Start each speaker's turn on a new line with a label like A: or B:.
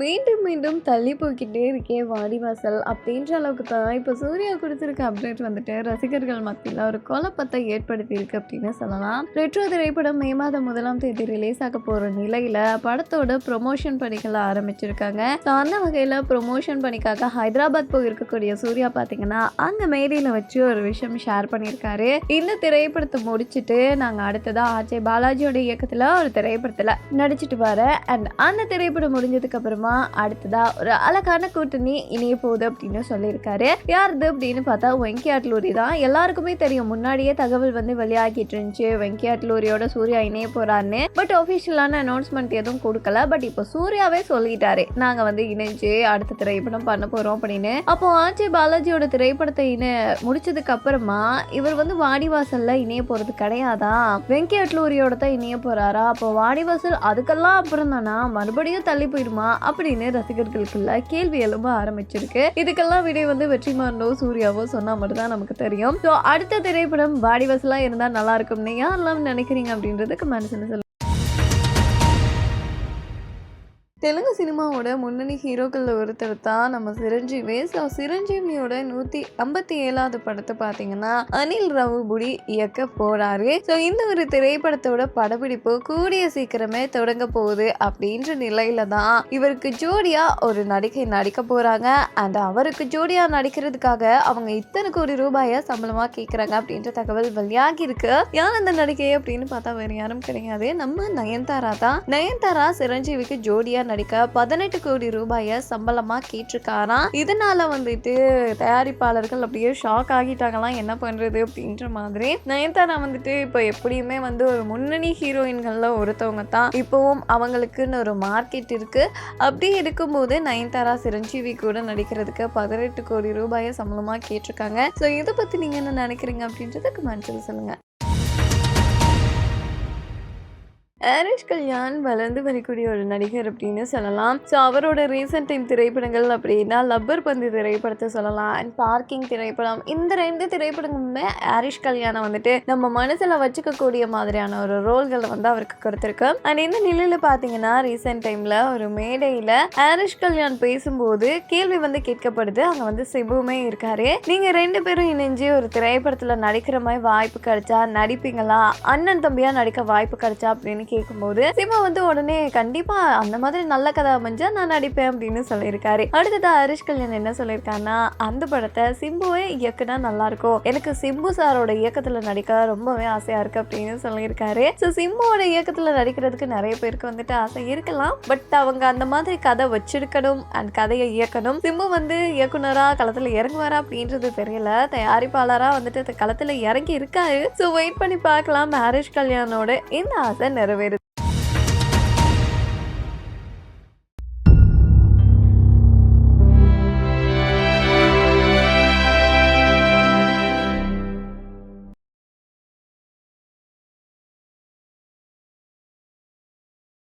A: மீண்டும் மீண்டும் தள்ளி போய்கிட்டே இருக்கே வாடிவாசல் அப்படின்ற அளவுக்கு தான் இப்போ சூர்யா கொடுத்துருக்க அப்டேட் வந்துட்டு ரசிகர்கள் மத்தியில் ஒரு குழப்பத்தை ஏற்படுத்தியிருக்கு அப்படின்னு சொல்லலாம். ரெட்ரோ திரைப்படம் மே மாதம் முதலாம் தேதி ரிலீஸ் ஆக போகிற நிலையில் படத்தோட ப்ரொமோஷன் பணிகளை ஆரம்பிச்சிருக்காங்க. ஸோ அந்த வகையில் ப்ரொமோஷன் பணிக்காக ஹைதராபாத் போயிருக்கக்கூடிய சூர்யா பார்த்தீங்கன்னா அங்கே மேடையில் வச்சு ஒரு விஷயம் ஷேர் பண்ணியிருக்காரு. இந்த திரைப்படத்தை முடிச்சுட்டு நாங்கள் அடுத்ததாக ஆஜய் பாலாஜியோட இயக்கத்தில் ஒரு திரைப்படத்தில் நடிச்சிட்டு வரேன் அண்ட் அந்த திரைப்படம் முடிஞ்சதுக்கு அப்புறமா அடுத்ததா ஒரு அழகான கூட்டணி இணைய போகுது அப்படின்னு சொல்லியிருக்காரு. யாருது அப்படின்னு பார்த்தா வெங்கையாட்லூரி அட்லூரி தான். எல்லாருக்குமே தெரியும் முன்னாடியே தகவல் வந்து வெளியாகிட்டு இருந்துச்சு. வெங்கையாட்லூரியோட சூர்யா இணைய போறாருன்னு. பட் ஒஃபிஷியலான அனௌன்ஸ்மெண்ட் எதுவும் கொடுக்கல. பட் இப்போ சூர்யாவே சொல்லிட்டாரு. நாங்க வந்து இணைஞ்சு அடுத்த திரைப்படம் பண்ண போறோம் அப்படின்னு. அப்போ ஆச்சி பாலாஜியோட திரைப்படத்தை இணை முடிச்சதுக்கு அப்புறமா இவர் வந்து வாடிவாசல்ல இணைய போறது கிடையாதா? வெங்கையாட்லூரியோட தான் இணைய போறாரா? அப்போ வாடிவாசல் அதுக்கெல்லாம் அப்புறம் தானா மறுபடியும் தள்ளி போயிடுமா? அப்படின்னு ரசிகர்களுக்குள்ள கேள்வி எழும்ப ஆரம்பிச்சிருக்கு. இதுக்கெல்லாம் விடை வந்து வெற்றிமாறனோ சூர்யாவோ சொன்னா மட்டும்தான் நமக்கு தெரியும். ஸோ அடுத்த திரைப்படம் வாடிவாசலா இருந்தா நல்லா இருக்கும்னு யாரெல்லாம் நினைக்கிறீங்க அப்படின்றதுக்கு கமெண்ட்ஸ் சொல்லுங்க. தெலுங்கு சினிமாவோட முன்னணி ஹீரோக்களில் ஒருத்தர் தான் நம்ம சிரஞ்சீவி. ஸோ சிரஞ்சீவியோட நூற்றி ஐம்பத்தி ஏழாவது படத்தை பார்த்தீங்கன்னா அனில் ரவுபுடி இயக்க போறாரு. ஸோ இந்த ஒரு திரைப்படத்தோட படப்பிடிப்பு கூடிய சீக்கிரமே தொடங்க போகுது அப்படின்ற நிலையில தான் இவருக்கு ஜோடியா ஒரு நடிகை நடிக்க போறாங்க. அண்ட் அவருக்கு ஜோடியா நடிக்கிறதுக்காக அவங்க இத்தனை கோடி ரூபாயை சம்பளமா கேட்குறாங்க அப்படின்ற தகவல் வெளியாகி இருக்கு. யார் அந்த நடிகை அப்படின்னு பார்த்தா வேற யாரும் கிடையாது. நம்ம நயன்தாரா தான். நயன்தாரா சிரஞ்சீவிக்கு ஜோடியா நடிக்க பதினெட்டு கோடி ரூபாயை சம்பளமா கேட்டிருக்காராம் இதனால வந்துட்டு தயாரிப்பாளர்கள் அப்படியே ஷாக் ஆகிட்டாங்களாம் என்ன பண்றது அப்படின்ற மாதிரி. நயன்தாரா வந்துட்டு இப்போ எப்படியுமே வந்து ஒரு முன்னணி ஹீரோயின்கள்ல ஒருத்தவங்க தான். இப்போவும் அவங்களுக்குன்னு ஒரு மார்க்கெட் இருக்கு. அப்படி இருக்கும்போது நயன்தாரா சிரஞ்சீவி கூட நடிக்கிறதுக்கு பதினெட்டு கோடி ரூபாயை சம்பளமா கேட்டிருக்காங்க. ஸோ இதை பத்தி நீங்க என்ன நினைக்கிறீங்க அப்படின்றத கமெண்ட்ஸில் சொல்லுங்க. ஹரிஷ் கல்யாண் வளர்ந்து வரக்கூடிய ஒரு நடிகர் அப்படின்னு சொல்லலாம். ஸோ அவரோட ரீசெண்ட் டைம் திரைப்படங்கள் அப்படின்னா லப்பர் பந்து திரைப்படத்தை சொல்லலாம் அண்ட் பார்க்கிங் திரைப்படம். இந்த ரெண்டு திரைப்படங்களுமே ஹரிஷ் கல்யாணம் வந்துட்டு நம்ம மனசில் வச்சுக்கக்கூடிய மாதிரியான ஒரு ரோல்களை வந்து அவருக்கு கொடுத்துருக்கு. அண்ட் இந்த நிலையில் பார்த்தீங்கன்னா ரீசெண்ட் டைமில் ஒரு மேடையில் ஹரிஷ் கல்யாண் பேசும்போது கேள்வி வந்து கேட்கப்படுது. அங்கே வந்து சிபுமே இருக்காரு. நீங்கள் ரெண்டு பேரும் இணைஞ்சு ஒரு திரைப்படத்தில் நடிக்கிற மாதிரி வாய்ப்பு கிடைச்சா நடிப்பீங்களா? அண்ணன் தம்பியாக நடிக்க வாய்ப்பு கிடைச்சா அப்படின்னு கேட்கும்போது சிம்மா வந்து உடனே கண்டிப்பா அந்த மாதிரி நல்ல கதை அமைஞ்சா நான் நடிப்பேன் அப்படின்னு சொல்லியிருக்காரு. அடுத்ததா ஹரிஷ் கல்யாண் என்ன சொல்லியிருக்காருன்னா அந்த படத்தை சிம்புவே இயக்குனா நல்லா இருக்கும். எனக்கு சிம்பு சாரோட இயக்கத்துல நடிக்க ரொம்பவே ஆசையா இருக்கு அப்படின்னு சொல்லியிருக்காரு. ஸோ சிம்புவோட இயக்கத்துல நடிக்கிறதுக்கு நிறைய பேருக்கு வந்துட்டு ஆசை இருக்கலாம். பட் அவங்க அந்த மாதிரி கதை வச்சிருக்கணும் அண்ட் கதையை இயக்கணும். சிம்பு வந்து இயக்குனரா களத்துல இறங்குவாரா அப்படின்றது தெரியல. தயாரிப்பாளரா வந்துட்டு களத்துல இறங்கி இருக்காரு. ஸோ வெயிட் பண்ணி பார்க்கலாம். ஹரிஷ் கல்யாணோட இந்த ஆசை நிறைவேறுது